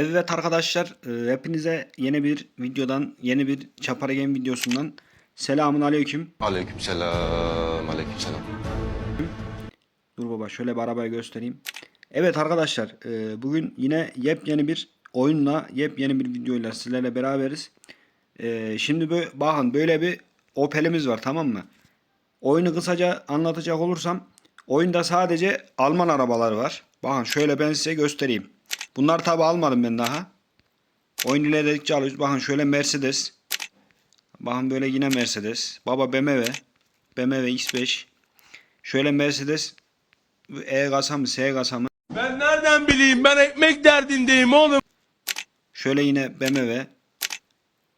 Evet arkadaşlar e, hepinize yeni bir videodan yeni bir Çapara Game videosundan selamun aleyküm. Aleykümselam, aleykümselam. Dur baba şöyle bir arabayı göstereyim. Evet arkadaşlar e, bugün yine yepyeni bir oyunla yepyeni bir videoyla sizlerle beraberiz. E, şimdi böyle, bakın böyle bir Opel'imiz var tamam mı? Oyunu kısaca anlatacak olursam oyunda sadece Alman arabalar var. Bakın şöyle ben size göstereyim. Bunlar tabi almadım ben daha. Oyun ilerledikçe alıyoruz. Bakın şöyle Mercedes. Bakın böyle yine Mercedes. Baba BMW. BMW X5. Şöyle Mercedes. E kasa mı S kasa mı? Ben nereden bileyim ben ekmek derdindeyim oğlum. Şöyle yine BMW.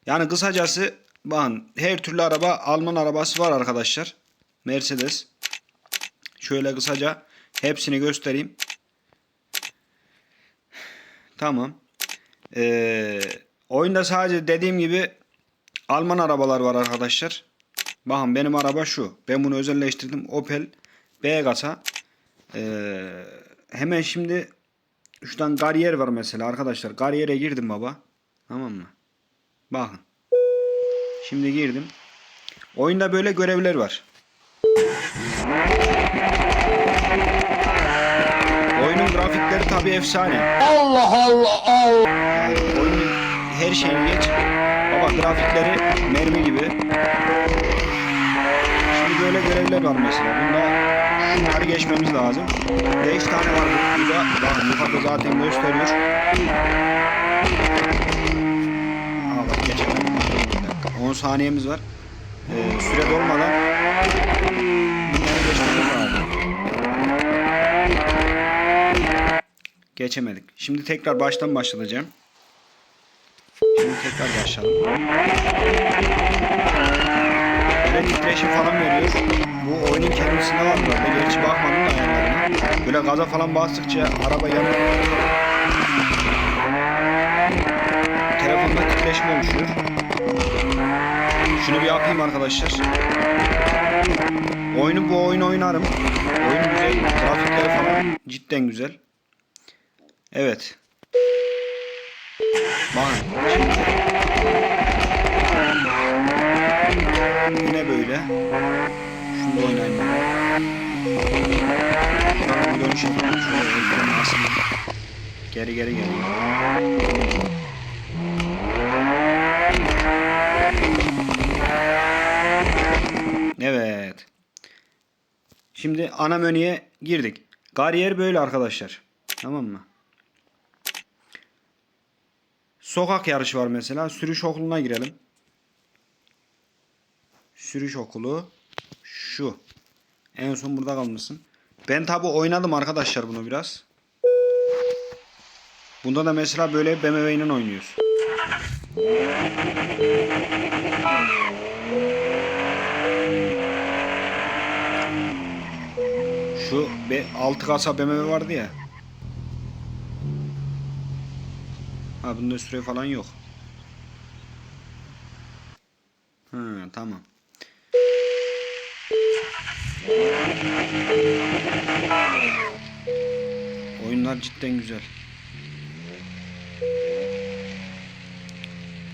Yani kısacası bakın her türlü araba Alman arabası var arkadaşlar. Mercedes. Şöyle kısaca hepsini göstereyim. Tamam. Ee, oyunda sadece dediğim gibi Alman arabalar var arkadaşlar. Bakın benim araba şu. Ben bunu özelleştirdim. Opel B kasa. Ee, hemen şimdi şuradan Garrier var mesela arkadaşlar. Garrier'e girdim baba. Tamam mı? Bakın. Şimdi girdim. Oyunda böyle görevler var. Grafikleri tabi efsane. Allah Allah Allah. Yani oyunun her şeyini geç. Baba grafikleri mermi gibi. Şimdi böyle görevler var mesela. Bunda şunları geçmemiz lazım. 5 tane var burada. Bakın yukarıda zaten gösteriyor. Aa bak dakika. 10 saniyemiz var. Ee, süre dolmadan bunları geçmemiz lazım. Geçemedik. Şimdi tekrar baştan başlatacağım. Şimdi tekrar başlayalım. Böyle titreşim falan veriyor. Bu oyunun kendisinde var böyle. Gerçi bakmadım da ayarlarına. Böyle gaza falan bastıkça araba yanıyor. Telefonda titreşim oluşuyor. Şunu bir yapayım arkadaşlar. Oyunu bu oyunu oynarım. Oyun güzel. Grafikleri falan cidden güzel. Evet. Şimdi. Yine böyle. Şunu da. Geri geri geliyor. Evet. Şimdi ana menüye girdik. Kariyer böyle arkadaşlar. Tamam mı? Sokak yarışı var mesela. Sürüş okuluna girelim. Sürüş okulu. Şu. En son burada kalmışsın. Ben tabi oynadım arkadaşlar bunu biraz. Bunda da mesela böyle BMW ile oynuyoruz. Şu be, 6 kasa BMW vardı ya. Ha bunda süre falan yok. Ha tamam. Oyunlar cidden güzel.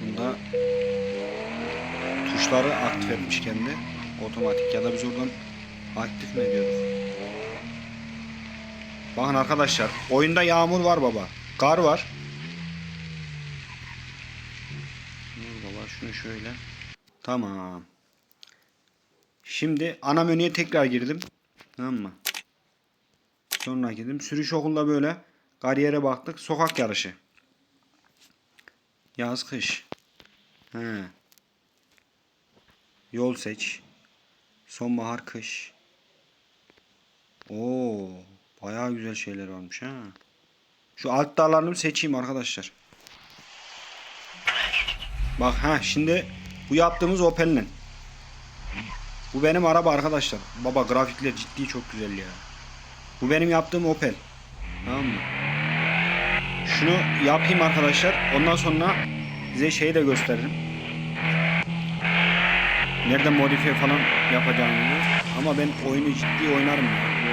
Bunda tuşları aktif etmiş kendi. Otomatik ya da biz oradan aktif mi ediyorduk? Bakın arkadaşlar oyunda yağmur var baba. Kar var. Dur baba şunu şöyle. Tamam. Şimdi ana menüye tekrar girdim. Tamam mı? Sonra girdim. Sürüş okulda böyle kariyere baktık. Sokak yarışı. Yaz kış. He. Yol seç. Sonbahar kış. Oo, bayağı güzel şeyler varmış ha. Şu alt dağlarını seçeyim arkadaşlar. Bak ha şimdi bu yaptığımız Opel'in. Bu benim araba arkadaşlar. Baba grafikler ciddi çok güzel ya. Bu benim yaptığım Opel. Tamam mı? Şunu yapayım arkadaşlar. Ondan sonra size şeyi de gösteririm. Nerede modifiye falan yapacağımı. Ama ben oyunu ciddi oynarım ya.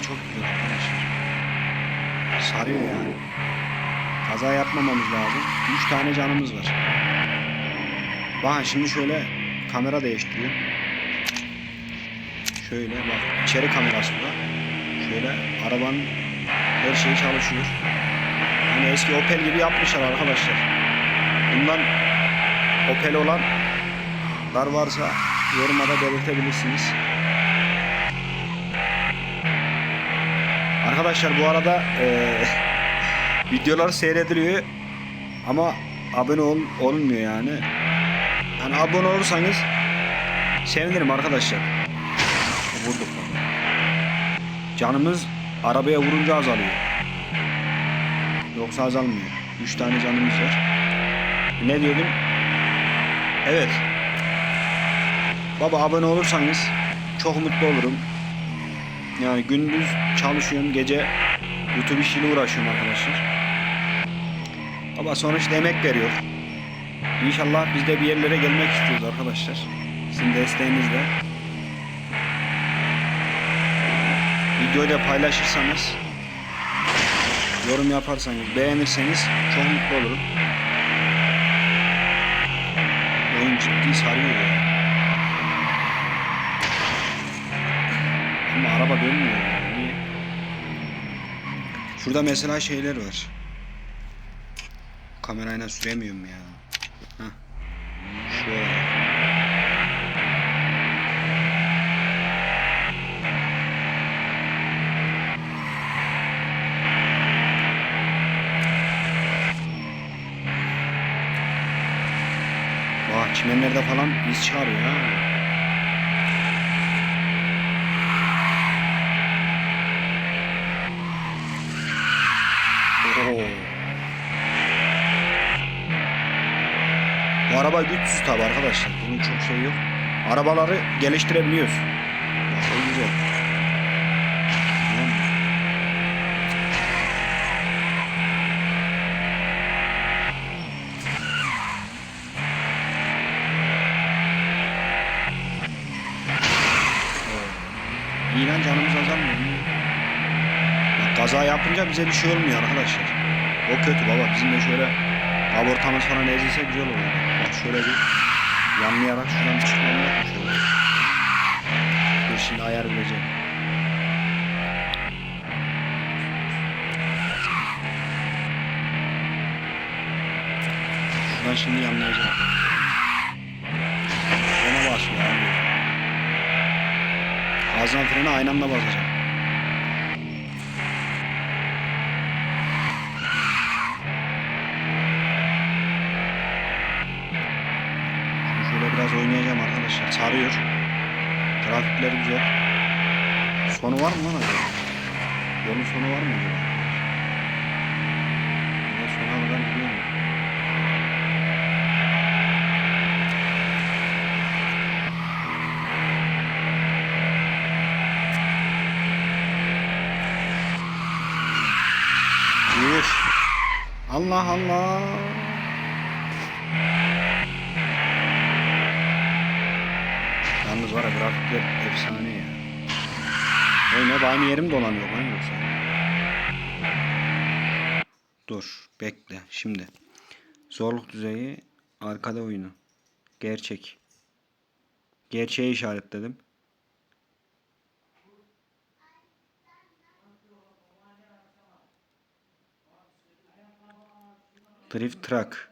Müziği çok güzel arkadaşlar. Sarıyor yani. Kaza yapmamamız lazım. 3 tane canımız var. Bakın şimdi şöyle kamera değiştiriyor. Şöyle bak içeri kamerasında şöyle arabanın her şeyi çalışıyor. Hani eski Opel gibi yapmışlar arkadaşlar. Bundan Opel olanlar varsa yorumada belirtebilirsiniz. Arkadaşlar bu arada eee videolar seyrediliyor ama abone ol, olunmuyor yani. Yani abone olursanız sevinirim arkadaşlar. Vurduk. Canımız arabaya vurunca azalıyor. Yoksa azalmıyor. 3 tane canımız var. Ne diyordum? Evet. Baba abone olursanız çok mutlu olurum. Yani gündüz çalışıyorum, gece YouTube işiyle uğraşıyorum arkadaşlar. Baba sonuçta emek veriyor. İnşallah biz de bir yerlere gelmek istiyoruz arkadaşlar. Sizin desteğinizle. Videoyu da paylaşırsanız, yorum yaparsanız, beğenirseniz çok mutlu olurum. Oyun ciddi sarıyor ya. Ama araba dönmüyor ya. Niye? Şurada mesela şeyler var. Kamerayla süremiyorum ya. Heh. Şöyle. Bak çimenlerde falan iz çıkarıyor ha. Araba güçsüz tabi arkadaşlar. Bunun çok şey yok. Arabaları geliştirebiliyoruz. Bak o güzel. Lan canımız azalmıyor. Bak kaza yapınca bize bir şey olmuyor arkadaşlar. O kötü baba. Bizim de şöyle kabortamız falan ezilse güzel olur. Şöyle bir yanlayarak şuradan bir çıkmam yok mu şöyle? Dur şimdi ayar bileceğim. Şuradan şimdi yanlayacağım. Frene basıyor abi. Gazdan frene aynı anda basacağım. Arkadaşlar. Sarıyor. Grafikler güzel. Sonu var mı lan acaba? Yolun sonu var mı acaba? Ya sona kadar gidiyor mu? Üf. Allah Allah. Yalnız var ya grafikler efsane ya. Oğlum hep aynı yerim dolanıyor lan yoksa. Dur bekle şimdi. Zorluk düzeyi arkada oyunu. Gerçek. Gerçeği işaretledim. Drift track.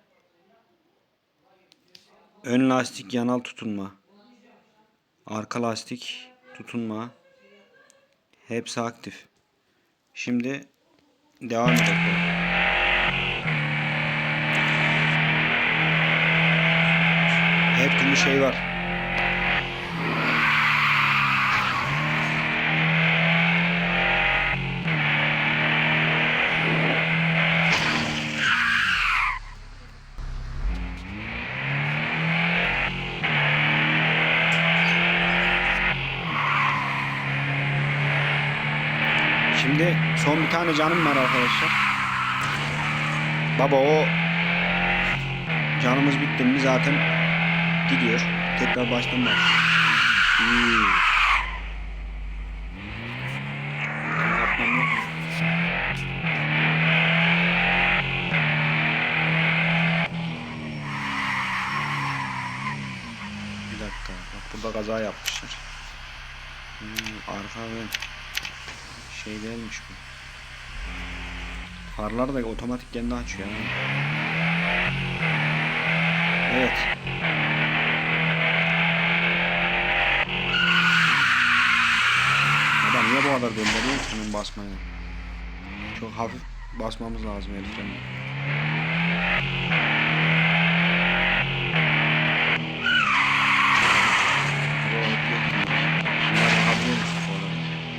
Ön lastik yanal tutunma. Arka lastik tutunma. Hepsi aktif. Şimdi devam edelim. Her türlü şey var. Son bir tane canım var arkadaşlar. Baba o canımız bitti mi zaten gidiyor. Tekrar baştan bak. Bir dakika. Bak burada kaza yapmışlar. Hmm, arka ön şey değilmiş bu. Farlar da otomatik kendi açıyor. Evet. Adam niye bu kadar döndürüyor ki basmayı? Çok hafif basmamız lazım sonra.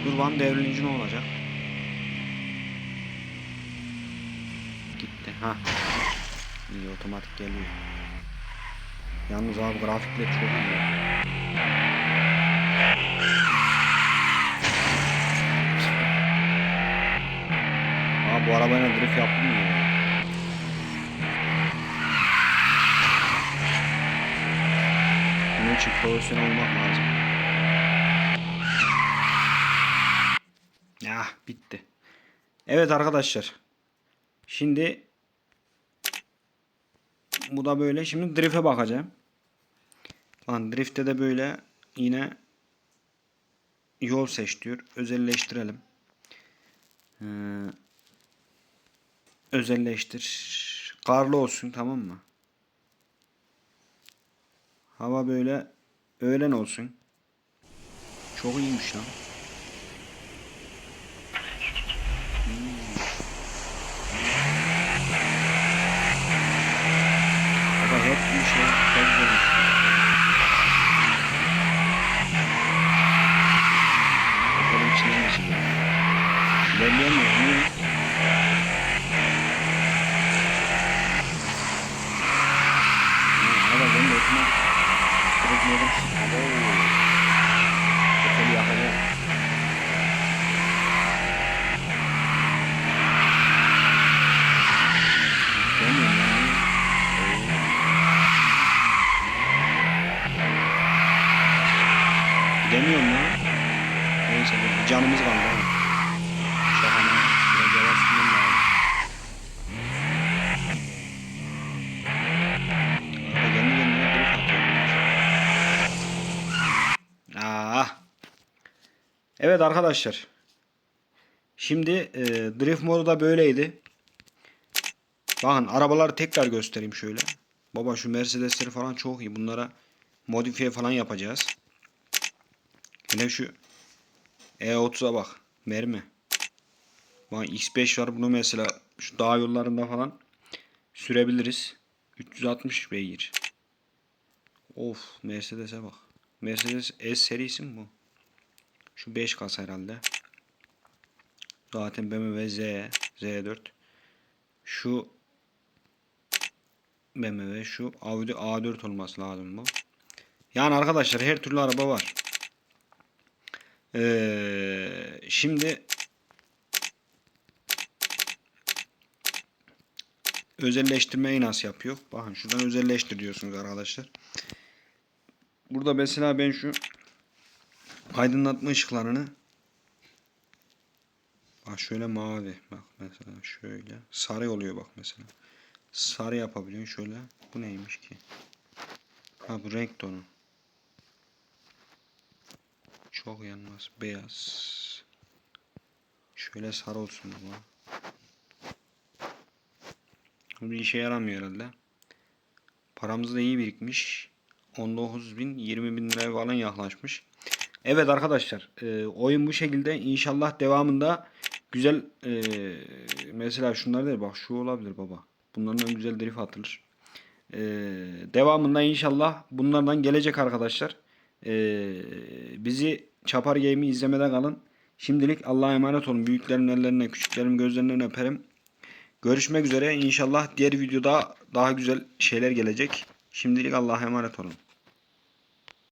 Dur lan devrilinci ne olacak? Ha. İyi otomatik geliyor. Yalnız abi grafikler çok iyi. Abi bu arabayla drift yapılmıyor ya. Bunun için profesyonel olmak lazım. Ya bitti. Evet arkadaşlar. Şimdi bu da böyle. Şimdi drift'e bakacağım. Lan drift'te de böyle yine yol seç diyor. Özelleştirelim. Ee, özelleştir. Karlı olsun tamam mı? Hava böyle öğlen olsun. Çok iyiymiş lan. Baba hep bir şey çok güzelmiş. Bakalım içinden geçecek. İlerleyemiyor. Niye? Ha, Araba ben de otomatik. Bırakmıyorum. Abo. Oteli yakacağım. Demiyorum ya. niye? Gidemiyorum lan. Neyse canımız kaldı mı? Biraz yavaş gitmem lazım. Araba drift atıyor. Ah. Evet arkadaşlar. Şimdi e, drift modu da böyleydi. Bakın arabaları tekrar göstereyim şöyle. Baba şu Mercedesleri falan çok iyi. Bunlara modifiye falan yapacağız. Hele şu E30'a bak. Mermi. Bak X5 var. Bunu mesela şu dağ yollarında falan sürebiliriz. 360 beygir. Of Mercedes'e bak. Mercedes S serisi mi bu? Şu 5 kas herhalde. Zaten BMW Z, Z4. Şu BMW şu Audi A4 olması lazım bu. Yani arkadaşlar her türlü araba var. Ee, şimdi özelleştirmeyi nasıl yapıyor? Bakın şuradan özelleştir diyorsunuz arkadaşlar. Burada mesela ben şu aydınlatma ışıklarını bak şöyle mavi bak mesela şöyle sarı oluyor bak mesela. Sarı yapabiliyorsun şöyle. Bu neymiş ki? Ha bu renk tonu. Çok yanmaz. Beyaz. Şöyle sarı olsun. Bu bir işe yaramıyor herhalde. Paramız da iyi birikmiş. 19 bin 20 bin liraya falan yaklaşmış. Evet arkadaşlar e, oyun bu şekilde İnşallah devamında güzel e, mesela şunlar değil bak şu olabilir baba. Bunlardan güzel drift atılır. E, devamında inşallah bunlardan gelecek arkadaşlar. Bizi Çapar Game'i izlemeden kalın. Şimdilik Allah'a emanet olun. Büyüklerimin ellerine, küçüklerimin gözlerinden öperim. Görüşmek üzere. İnşallah diğer videoda daha güzel şeyler gelecek. Şimdilik Allah'a emanet olun.